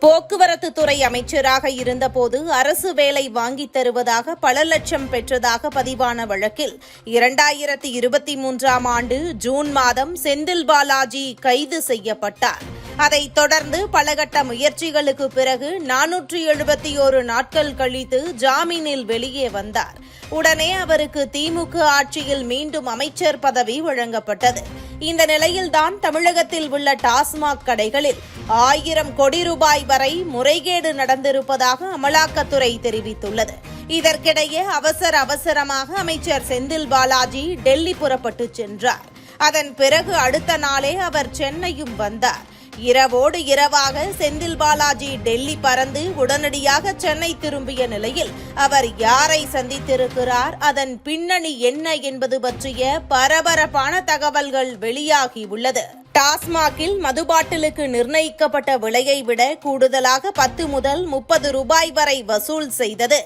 போக்குவரத்து துறை அமைச்சராக இருந்தபோது அரசு வேலை வாங்கித் தருவதாக பல லட்சம் பெற்றதாக பதிவான வழக்கில் இரண்டாயிரத்தி இருபத்தி மூன்றாம் ஆண்டு ஜூன் மாதம் செந்தில் பாலாஜி கைது செய்யப்பட்டார். அதைத் தொடர்ந்து பலகட்ட முயற்சிகளுக்கு பிறகு நானூற்றி எழுபத்தி ஒரு நாட்கள் கழித்து ஜாமீனில் வெளியே வந்தார். உடனே அவருக்கு திமுக ஆட்சியில் மீண்டும் அமைச்சர் பதவி வழங்கப்பட்டது. இந்த நிலையில்தான் தமிழகத்தில் உள்ள டாஸ்மாக் கடைகளில் ஆயிரம் கோடி ரூபாய் வரை முறைகேடு நடந்திருப்பதாக அமலாக்கத்துறை தெரிவித்துள்ளது. இதற்கிடையே அவசர அவசரமாக அமைச்சர் செந்தில் பாலாஜி டெல்லி புறப்பட்டு சென்றார். அதன் பிறகு அடுத்த நாளே அவர் சென்னையும் வந்தார். இரவோடு இரவாக செந்தில் பாலாஜி டெல்லி பறந்து உடனடியாக சென்னை திரும்பிய நிலையில் அவர் யாரை சந்தித்திருக்கிறார் அதன் பின்னணி என்ன என்பது பற்றிய பரபரப்பான தகவல்கள் வெளியாகி உள்ளது. டாஸ்மாகில் மது பாட்டிலுக்கு நிர்ணயிக்கப்பட்ட விலையை விட கூடுதலாக பத்து முதல் முப்பது ரூபாய் வரை வசூல் செய்தது.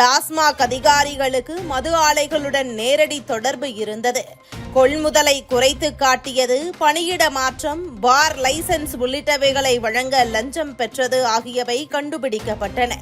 டாஸ்மாக் அதிகாரிகளுக்கு மது ஆலைகளுடன் நேரடி தொடர்பு இருந்தது. கொள்முதலை குறைத்து காட்டியது பணியிட மாற்றம் பார் லைசன்ஸ் உள்ளிட்டவைகளை வழங்க லஞ்சம் பெற்றது ஆகியவை கண்டுபிடிக்கப்பட்டன.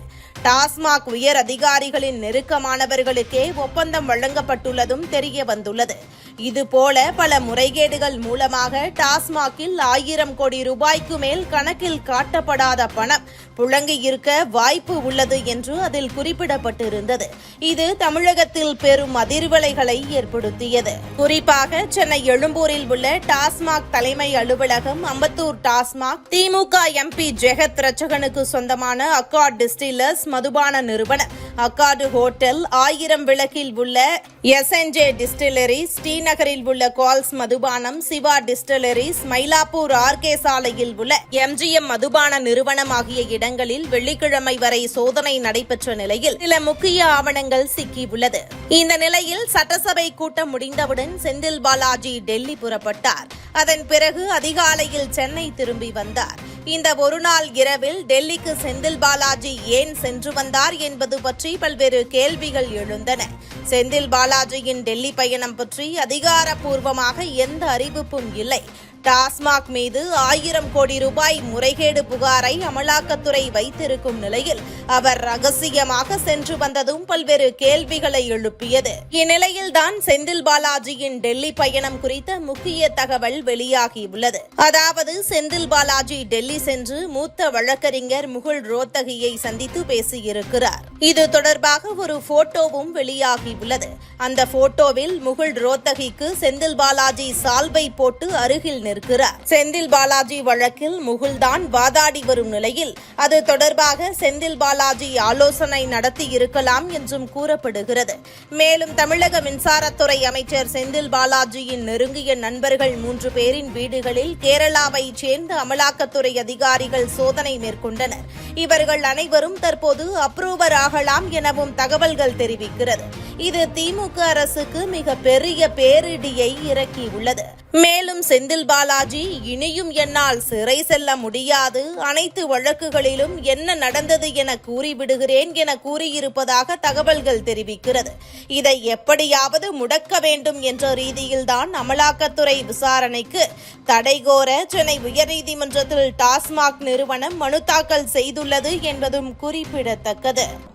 டாஸ்மாக் உயர் அதிகாரிகளின் நெருக்கமானவர்களுக்கே ஒப்பந்தம் வழங்கப்பட்டுள்ளதும் தெரிய வந்துள்ளது இதுபோல பல முறைகேடுகள் மூலமாக டாஸ்மாகில் ஆயிரம் கோடி ரூபாய்க்கு மேல் கணக்கில் காட்டப்படாத பணம் புழங்கி இருக்க வாய்ப்பு உள்ளது என்று அதில் குறிப்பிடப்பட்டிருந்தது. இது தமிழகத்தில் பெரும் அதிர்வலைகளை ஏற்படுத்தியது. குறிப்பாக சென்னை எழும்பூரில் உள்ள டாஸ்மாக் தலைமை அலுவலகம் அம்பத்தூர் டாஸ்மாக் திமுக எம்பி ஜெகத் ரச்சகனுக்கு சொந்தமான அக்கார்ட் டிஸ்டில்லர்ஸ் மதுபான நிறுவனம். அக்கார்டு ஹோட்டல் ஆயிரம் விளக்கில் உள்ள எஸ்என்ஜே டிஸ்டிலரி ஸ்டீன் நகரில் உள்ள கால்ஸ் மதுபானம் சிவா டிஸ்டிலரிஸ் மயிலாப்பூர் ஆர்கே சாலையில் உள்ள எம்ஜிஎம் மதுபான நிறுவனம் ஆகிய இடங்களில் வெள்ளிக்கிழமை வரை சோதனை நடைபெற்ற நிலையில் சில முக்கிய ஆவணங்கள் சிக்கியுள்ளது. இந்த நிலையில் சட்டசபை கூட்டம் முடிந்தவுடன் செந்தில் பாலாஜி டெல்லி புறப்பட்டார். அதன் பிறகு அதிகாலையில் சென்னை திரும்பி வந்தார். இந்த ஒருநாள் இரவில் டெல்லிக்கு செந்தில் பாலாஜி ஏன் சென்று வந்தார் என்பது பற்றி பல்வேறு கேள்விகள் எழுந்தன. செந்தில் பாலாஜியின் டெல்லி பயணம் பற்றி அதிகாரப்பூர்வமாக எந்த அறிவிப்பும் இல்லை. டாஸ்மாக் மீது ஆயிரம் கோடி ரூபாய் முறைகேடு புகாரை அமலாக்கத்துறை வைத்திருக்கும் நிலையில் அவர் ரகசியமாக சென்று வந்ததும் பல்வேறு கேள்விகளை எழுப்பியது. இந்நிலையில்தான் செந்தில் பாலாஜியின் டெல்லி பயணம் குறித்த முக்கிய தகவல் வெளியாகியுள்ளது. அதாவது செந்தில் பாலாஜி டெல்லி சென்று மூத்த வழக்கறிஞர் முகுல் ரோத்தகியை சந்தித்து பேசியிருக்கிறார். இது தொடர்பாக ஒரு போட்டோவும் வெளியாகியுள்ளது. அந்த போட்டோவில் முகுல் ரோத்தகிக்கு செந்தில் பாலாஜி சால்வை போட்டு அருகில் இருக்கிறார் செந்தில் பாலாஜி வழக்கில் முகுல்தான் வாதாடி வரும் நிலையில் அது தொடர்பாக செந்தில் பாலாஜி ஆலோசனை நடத்தி இருக்கலாம் என்றும் கூறப்படுகிறது. மேலும் தமிழக மின்சாரத்துறை அமைச்சர் செந்தில் பாலாஜியின் நெருங்கிய நண்பர்கள் மூன்று பேரின் வீடுகளில் கேரளாவைச் சேர்ந்த அமலாக்கத்துறை அதிகாரிகள் சோதனை மேற்கொண்டனர். இவர்கள் அனைவரும் தற்போது அப்ரூவர் ஆகலாம் எனவும் தகவல்கள் தெரிவிக்கிறது. இது திமுக அரசுக்கு மிக பெரிய பேரிடியை இறக்கியுள்ளது. மேலும் செந்தில் பாலாஜி இனியும் என்னால் சிறை செல்ல முடியாது. அனைத்து வழக்குகளிலும் என்ன நடந்தது என கூறிவிடுகிறேன் என கூறியிருப்பதாக தகவல்கள் தெரிவிக்கிறது. இதை எப்படியாவது முடக்க வேண்டும் என்ற ரீதியில்தான் அமலாக்கத்துறை விசாரணைக்கு தடை கோர சென்னை உயர்நீதிமன்றத்தில் டாஸ்மாக் நிறுவனம் மனு தாக்கல் செய்துள்ளது என்பதும் குறிப்பிடத்தக்கது.